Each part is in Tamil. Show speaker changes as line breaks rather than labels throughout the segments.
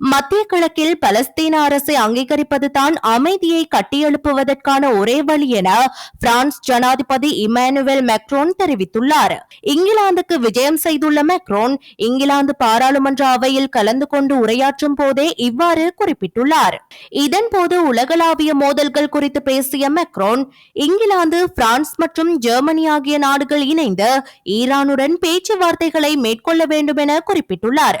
மத்திய கிழக்கில் பலஸ்தீன அரசை அங்கீகரிப்பதுதான் அமைதியை கட்டியெழுப்புவதற்கான ஒரே வழி என பிரான்ஸ் ஜனாதிபதி இமானுவேல் மெக்ரோன் தெரிவித்துள்ளார். இங்கிலாந்துக்கு விஜயம் செய்துள்ள மெக்ரோன் இங்கிலாந்து பாராளுமன்ற அவையில் கலந்து கொண்டு உரையாற்றும் போதே இவ்வாறு குறிப்பிட்டுள்ளார். இதன்போது உலகளாவிய மோதல்கள் குறித்து பேசிய மெக்ரோன் இங்கிலாந்து பிரான்ஸ் மற்றும் ஜெர்மனி ஆகிய நாடுகள் இணைந்து ஈரானுடன் பேச்சுவார்த்தைகளை மேற்கொள்ள வேண்டும் என குறிப்பிட்டுள்ளார்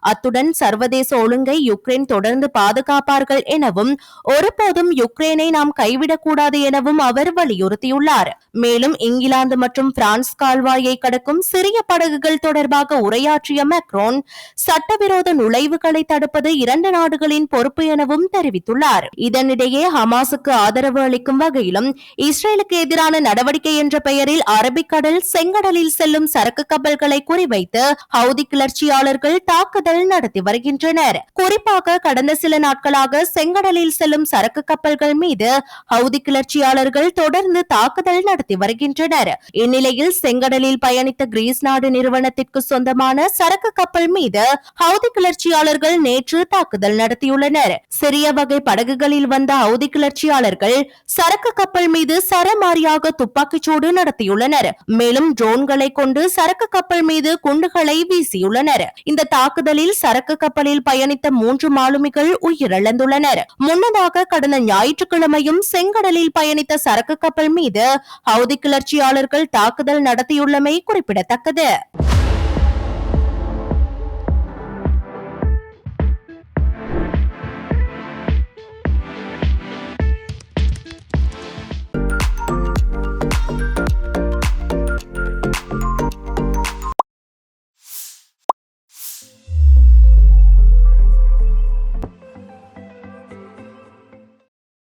அத்துடன் சர்வதேச ஒழுங்கை யுக்ரைன் தொடர்ந்து பாதுகாப்பார்கள் எனவும் ஒருபோதும் யுக்ரைனை நாம் கைவிடக்கூடாது எனவும் அவர் வலியுறுத்தியுள்ளார். மேலும் இங்கிலாந்து மற்றும் பிரான்ஸ் கால்வாயை கடக்கும் சிறிய படகுகள் தொடர்பாக உரையாற்றிய மெக்ரோன் சட்டவிரோத நுழைவுகளை தடுப்பது இரண்டு நாடுகளின் பொறுப்பு எனவும் தெரிவித்துள்ளார். இதனிடையே ஹமாஸுக்கு ஆதரவு அளிக்கும் வகையிலும் இஸ்ரேலுக்கு எதிரான நடவடிக்கை என்ற பெயரில் அரபிக்கடல் செங்கடலில் செல்லும் சரக்கு கப்பல்களை குறிவைத்து ஹவுதி கிளர்ச்சியாளர்கள் தாக்குதல் நடத்தி வருகின்றனர். குறிப்பாக கடந்த சில நாட்களாக செங்கடலில் செல்லும் சரக்கு கப்பல்கள் மீது ஹவுதி கிளர்ச்சியாளர்கள் தொடர்ந்து தாக்குதல் நடத்தி வருகின்றனர். இந்நிலையில் செங்கடலில் பயணித்த கிரீஸ் நாடு நிறுவனத்திற்கு சொந்தமான சரக்கு கப்பல் மீது ஹவுதி கிளர்ச்சியாளர்கள் நேற்று தாக்குதல் நடத்தியுள்ளனர். சிறிய வகை படகுகளில் வந்த ஹவுதி கிளர்ச்சியாளர்கள் சரக்கு கப்பல் மீது சரமாரியாக துப்பாக்கிச்சூடு நடத்தியுள்ளனர். மேலும் ட்ரோன்களை கொண்டு சரக்கு கப்பல் மீது குண்டுகளை வீசியுள்ளனர். இந்த தாக்குதலில் சரக்கு கப்பலில் பயணித்த மூன்று மாலுமிகள் உயிரிழந்துள்ளனர். முன்னதாக கடந்த ஞாயிற்றுக்கிழமையும் செங்கடலில் பயணித்த சரக்கு கப்பல் மீது ஹவுதி கிளர்ச்சியாளர்கள் தாக்குதல் நடத்தியுள்ளமை குறிப்பிடத்தக்கது.